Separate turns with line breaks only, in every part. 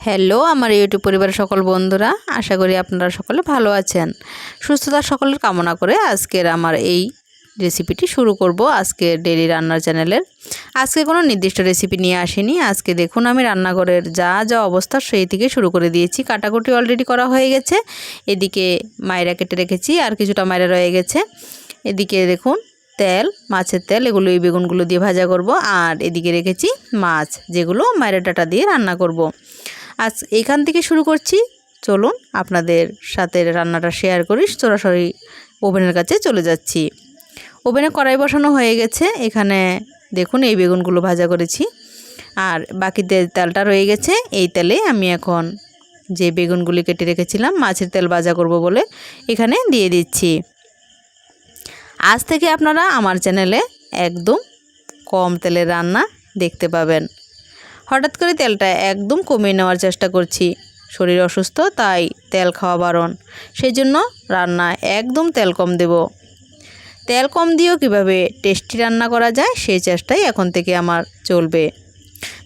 Hello আমার YouTube পরিবারের সকল বন্ধুরা। আশা করি আপনারা সকলে ভালো আছেন। সুস্থতা সকলের কামনা করে আজকের আমার এই রেসিপিটি শুরু করব আজকে ডেলি রান্নার চ্যানেলের আজকে কোনো নির্দিষ্ট রেসিপি নিয়ে আসিনি। আজকে দেখুন আমি রান্নাঘরের যা যা অবস্থা সেই থেকে শুরু করে দিয়েছি। কাটাকুটি অলরেডি করা হয়ে গেছে। এদিকে মায়েরা কেটে রেখেছি, আর কিছুটা মায়েরা রয়ে গেছে। এদিকে দেখুন, তেল, মাছের তেল, এগুলো এই বেগুনগুলো দিয়ে ভাজা করব। আর এদিকে রেখেছি মাছ, যেগুলো মায়েরা ডাটা দিয়ে রান্না করব। আজ এখান থেকে শুরু করছি। চলুন আপনাদের সাথে রান্নাটা শেয়ার করি। সরাসরি ওভেনের কাছে চলে যাচ্ছি। ওভেনে কড়াই বসানো হয়ে গেছে। এখানে দেখুন এই বেগুনগুলো ভাজা করেছি। আর বাকি তেলটা রয়ে গেছে, এই তেলে আমি এখন যে বেগুনগুলি কেটে রেখেছিলাম, মাছের তেল ভাজা করব বলে এখানে দিয়ে দিচ্ছি। আজ থেকে আপনারা আমার চ্যানেলে একদম কম তেলের রান্না দেখতে পাবেন। হঠাৎ করে তেলটা একদম কমিয়ে নেওয়ার চেষ্টা করছি। শরীর অসুস্থ, তাই তেল খাওয়া বারণ। সেই জন্য রান্না একদম তেল কম দেব। তেল কম দিয়েও কীভাবে টেস্টি রান্না করা যায় সেই চেষ্টাই এখন থেকে আমার চলবে।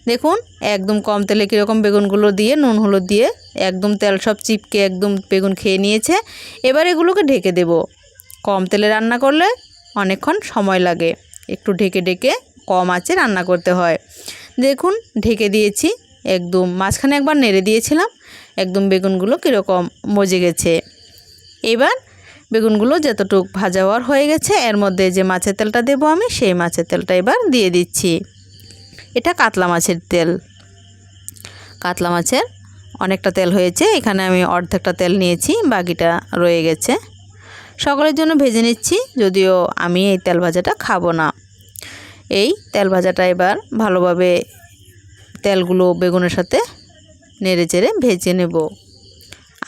দেখুন, একদম কম তেলে কীরকম বেগুনগুলো দিয়ে, নুন হলুদ দিয়ে একদম তেল সব চিপকে একদম বেগুন খেয়ে নিয়েছে। এবার এগুলোকে ঢেকে দেব। কম তেলে রান্না করলে অনেকক্ষণ সময় লাগে। একটু ঢেকে ঢেকে কম আঁচে রান্না করতে হয়। দেখুন, ঢেকে দিয়েছি। একদম মাঝখানে একবার নেড়ে দিয়েছিলাম। একদম বেগুনগুলো কীরকম মজে গেছে। এবার বেগুনগুলো যতটুক ভাজা হওয়ার হয়ে গেছে, এর মধ্যে যে মাছের তেলটা দেবো আমি, সেই মাছের তেলটা এবার দিয়ে দিচ্ছি। এটা কাতলা মাছের তেল। কাতলা মাছের অনেকটা তেল হয়েছে, এখানে আমি অর্ধেকটা তেল নিয়েছি, বাকিটা রয়ে গেছে। সকলের জন্য ভেজে নিচ্ছি, যদিও আমি এই তেল ভাজাটা খাব না। এই তেল ভাজাটা এবার ভালোভাবে তেলগুলো বেগুনের সাথে নেড়ে চেড়ে ভেজে নেব।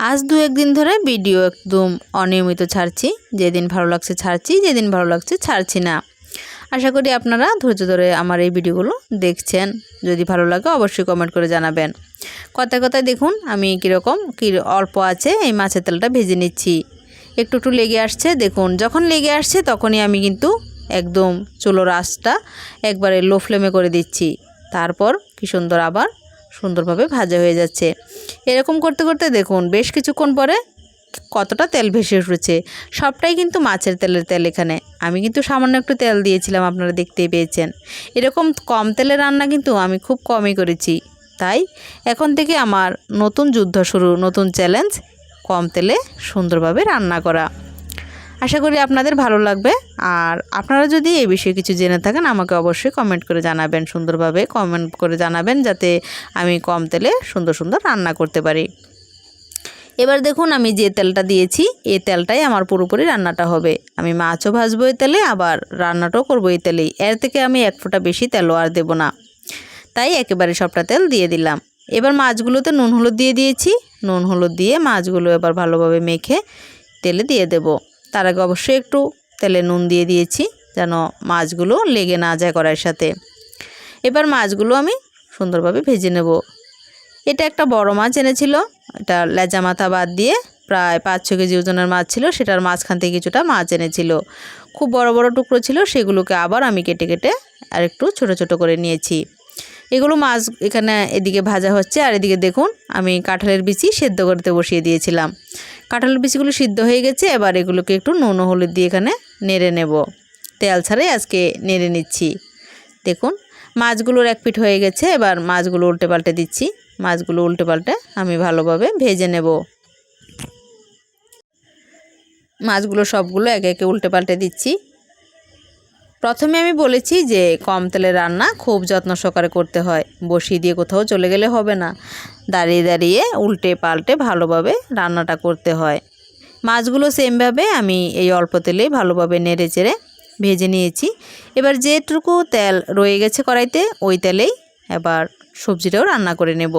আজ দু একদিন ধরে ভিডিও একদম অনিয়মিত ছাড়ছি। যেদিন ভালো লাগছে ছাড়ছি, যেদিন ভালো লাগছে ছাড়ছি না। আশা করি আপনারা ধৈর্য ধরে আমার এই ভিডিওগুলো দেখছেন। যদি ভালো লাগে অবশ্যই কমেন্ট করে জানাবেন। কথায় কথায় দেখুন আমি কীরকম, কী অল্প আছে, এই মাছের তেলটা ভেজে নিচ্ছি। একটু একটু লেগে আসছে, দেখুন, যখন লেগে আসছে তখনই আমি কিন্তু একদম চুলোর আঁচটা একবারে লো ফ্লেমে করে দিচ্ছি। তারপর কি সুন্দর আবার সুন্দরভাবে ভাজা হয়ে যাচ্ছে। এরকম করতে করতে দেখুন, বেশ কিছুক্ষণ পরে কতটা তেল ভেসে উঠেছে। সবটাই কিন্তু মাছের তেলের তেল এখানে। আমি কিন্তু সামান্য একটু তেল দিয়েছিলাম, আপনারা দেখতেই পেয়েছেন। এরকম কম তেলের রান্না কিন্তু আমি খুব কমই করেছি। তাই এখন থেকে আমার নতুন যুদ্ধ শুরু, নতুন চ্যালেঞ্জ কম তেলে সুন্দরভাবে রান্না করা। আশা করি আপনাদের ভালো লাগবে। আর আপনারা যদি এই বিষয়ে কিছু জেনে থাকেন, আমাকে অবশ্যই কমেন্ট করে জানাবেন, সুন্দরভাবে কমেন্ট করে জানাবেন, যাতে আমি কম তেলে সুন্দর সুন্দর রান্না করতে পারি। এবার দেখুন, আমি যে তেলটা দিয়েছি, এই তেলটাই আমার পুরোপুরি রান্নাটা হবে। আমি মাছও ভাজবো এই তেলে, আবার রান্নাটাও করব এই তেলেই। এর থেকে আমি এক ফোঁটা বেশি তেলও আর দেবো না। তাই একেবারে সবটা তেল দিয়ে দিলাম। এবার মাছগুলোতে নুন হলুদ দিয়ে দিয়েছি। নুন হলুদ দিয়ে মাছগুলো এবার ভালোভাবে মেখে তেলে দিয়ে দেব। তার আগে অবশ্যই একটু তেলে নুন দিয়ে দিয়েছি যেন মাছগুলো লেগে না যায় কড়াইয়ের সাথে। এবার মাছগুলো আমি সুন্দরভাবে ভেজে নেব। এটা একটা বড় মাছ এনেছিল, এটা লেজা মাথা বাদ দিয়ে প্রায় পাঁচ ছ কেজি ওজনের মাছ ছিল, সেটার মাঝখান থেকে কিছুটা মাছ এনেছিল। খুব বড় বড় টুকরো ছিল, সেগুলোকে আবার আমি কেটে কেটে আর একটু ছোট ছোট করে নিয়েছি। এগুলো মাছ এখানে এদিকে ভাজা হচ্ছে, আর এদিকে দেখুন আমি কাঁঠালের বিচি সেদ্ধ করতে বসিয়ে দিয়েছিলাম। কাঁঠালের বিচিগুলো সিদ্ধ হয়ে গেছে, এবার এগুলোকে একটু নুন হলুদ দিয়ে এখানে নেড়ে নেব। তেল ছাড়াই আজকে নেড়ে নিচ্ছি। দেখুন, মাছগুলোর এক পিঠ হয়ে গেছে, এবার মাছগুলো উল্টে পাল্টে দিচ্ছি। মাছগুলো উল্টে পাল্টে আমি ভালোভাবে ভেজে নেব। মাছগুলো সবগুলো একে একে উল্টে পাল্টে দিচ্ছি। প্রথমে আমি বলেছি যে কম তেলে রান্না খুব যত্ন সহকারে করতে হয়। বসিয়ে দিয়ে কোথাও চলে গেলে হবে না। দাঁড়িয়ে দাঁড়িয়ে উল্টে পাল্টে ভালোভাবে রান্নাটা করতে হয়। মাছগুলো সেমভাবে আমি এই অল্প তেলে ভালোভাবে নেড়ে চেড়ে ভেজে নিয়েছি। এবার যেটুকু তেল রয়ে গেছে কড়াইতে, ওই তেলেই এবার সবজিটাও রান্না করে নেব।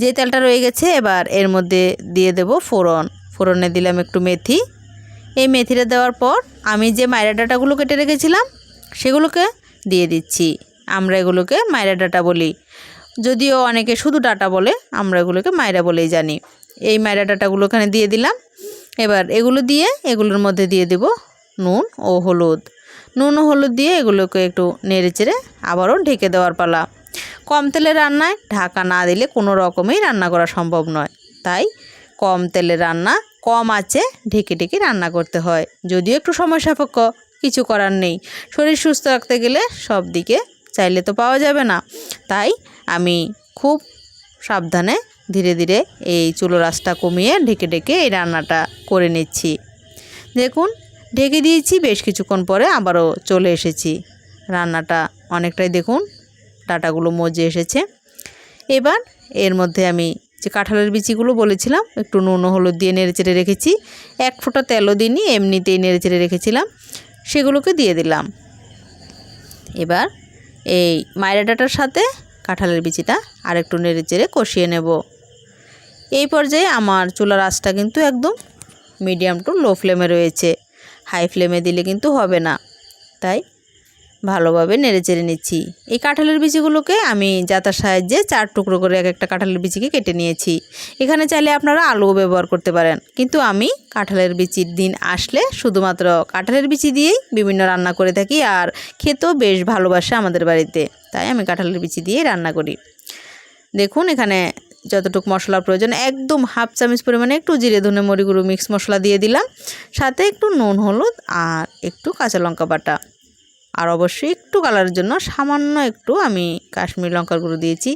যে তেলটা রয়ে গেছে, এবার এর মধ্যে দিয়ে দেব ফোড়ন। ফোড়নে দিলাম একটু মেথি। এই মেথিটা দেওয়ার পর আমি যে মায়রা ডাটাগুলো কেটে রেখেছিলাম, সেগুলোকে দিয়ে দিচ্ছি। আমরা এগুলোকে মায়রা ডাটা বলি। যদিও অনেকে শুধু ডাটা বলে, আমরা এগুলোকে মায়রা বলেই জানি। এই মায়রা ডাটাগুলো এখানে দিয়ে দিলাম। এবার এগুলো দিয়ে এগুলোর মধ্যে দিয়ে দেব নুন ও হলুদ। নুন ও হলুদ দিয়ে এগুলোকে একটু নেড়ে চেড়ে আবারও ঢেকে দেওয়ার পালা। কম তেলে রান্নায় ঢাকা না দিলে কোনো রকমেই রান্না করা সম্ভব নয়। তাই কম তেলে রান্না, কম আছে ঢেকে ঢেকে রান্না করতে হয়। যদিও একটু সময় সাপেক্ষ, কিছু করার নেই। শরীর সুস্থ রাখতে গেলে সব দিকে চাইলে তো পাওয়া যাবে না। তাই আমি খুব সাবধানে ধীরে ধীরে এই চুলো রাসটা কমিয়ে ঢেকে ঢেকে এই রান্নাটা করে নিচ্ছি। দেখুন, ঢেকে দিয়েছি, বেশ কিছুক্ষণ পরে আবারও চলে এসেছি। রান্নাটা অনেকটাই দেখুন, ডাটাগুলো মজে এসেছে। এবার এর মধ্যে আমি যে কাঁঠালের বিচিগুলো বলেছিলাম, একটু নুন হলুদ দিয়ে নেড়ে চেড়ে রেখেছি। এক ফোঁটা তেলও দিইনি, এমনিতেই নেড়ে চেড়ে রেখেছিলাম। সেগুলোকে দিয়ে দিলাম। এবার এই মায়েরা ডাটার সাথে কাঁঠালের বিচিটা আর একটু নেড়ে চেড়ে কষিয়ে নেব। এই পর্যায়ে আমার চুলার আঁচটা কিন্তু একদম মিডিয়াম টু লো ফ্লেমে রয়েছে। হাই ফ্লেমে দিলে কিন্তু হবে না। তাই ভালোভাবে নেড়ে চেড়ে নিচ্ছি। এই কাঁঠালের বিচিগুলোকে আমি জাতার সাহায্যে চার টুকরো করে এক একটা কাঁঠালের বিচিকে কেটে নিয়েছি। এখানে চাইলে আপনারা আলুও ব্যবহার করতে পারেন। কিন্তু আমি কাঁঠালের বিচির দিন আসলে শুধুমাত্র কাঁঠালের বিচি দিয়েই বিভিন্ন রান্না করে থাকি আর খেতেও বেশ ভালোবাসে আমাদের বাড়িতে। তাই আমি কাঁঠালের বিচি দিয়েই রান্না করি। দেখুন, এখানে যতটুকু মশলা প্রয়োজন, একদম হাফ চামচ পরিমাণে একটু জিরে, ধনে মরি গুঁড়ো, মিক্স মশলা দিয়ে দিলাম। সাথে একটু নুন, হলুদ আর একটু কাঁচা লঙ্কা বাটা। আর অবশ্যই একটু কালারের জন্য সামান্য একটু আমি কাশ্মীর লঙ্কার গুঁড়ো দিয়েছি।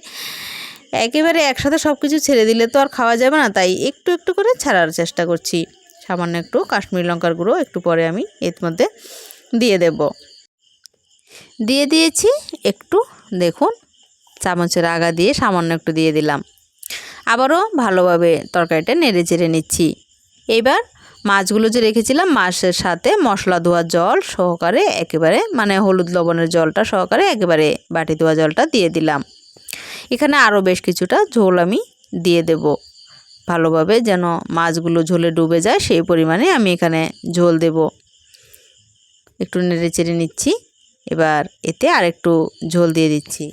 একেবারে একসাথে সব কিছু ছেড়ে দিলে তো আর খাওয়া যাবে না, তাই একটু একটু করে ছাড়ার চেষ্টা করছি। সামান্য একটু কাশ্মীর লঙ্কার গুঁড়ো একটু পরে আমি এর মধ্যে দিয়ে দেব। দিয়ে দিয়েছি একটু, দেখুন, চামচের আগা দিয়ে সামান্য একটু দিয়ে দিলাম। আবারও ভালোভাবে তরকারিটা নেড়ে চেড়ে নিচ্ছি। এইবার মাছগুলো যে রেখেছিলাম মাছের সাথে মশলা ধোয়া জল সহকারে একেবারে মানে হলুদ লবণের জলটা সহকারে একেবারে বাটি ধোয়া জলটা দিয়ে দিলাম। এখানে আরও বেশ কিছুটা ঝোল আমি দিয়ে দেব। ভালোভাবে যেন মাছগুলো ঝোলে ডুবে যায়, সেই পরিমাণে আমি এখানে ঝোল দেব। একটু নেড়ে চেড়ে নিচ্ছি, এবার এতে আর একটু ঝোল দিয়ে দিচ্ছি।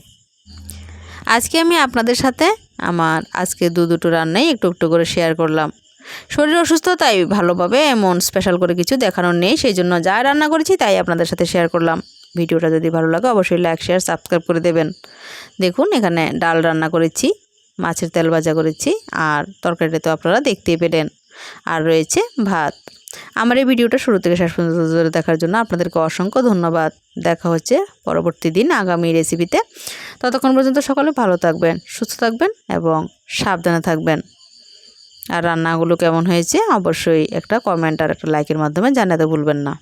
আজকে আমি আপনাদের সাথে আমার আজকে দু দুটো রান্নাই একটু একটু করে শেয়ার করলাম। শরীর অসুস্থ, তাই ভালোভাবে এমন স্পেশাল করে কিছু দেখানোর নেই সেই জন্য যা রান্না করেছি তাই আপনাদের সাথে শেয়ার করলাম। ভিডিওটা যদি ভালো লাগে অবশ্যই লাইক শেয়ার সাবস্ক্রাইব করে দেবেন। দেখুন, এখানে ডাল রান্না করেছি, মাছের তেল ভাজা করেছি, আর তরকারিটা তো আপনারা দেখতেই পেলেন। আর রয়েছে ভাত। আমার এই ভিডিওটা শুরু থেকে শেষ পর্যন্ত ধরে দেখার জন্য আপনাদেরকে অসংখ্য ধন্যবাদ। দেখা হচ্ছে পরবর্তী দিন আগামী রেসিপিতে ততক্ষণ পর্যন্ত সকালে ভালো থাকবেন, সুস্থ থাকবেন এবং সাবধানে থাকবেন। আর রান্নাগুলো কেমন হয়েছে অবশ্যই একটা কমেন্ট আর একটা লাইকের মাধ্যমে জানাতে ভুলবেন না।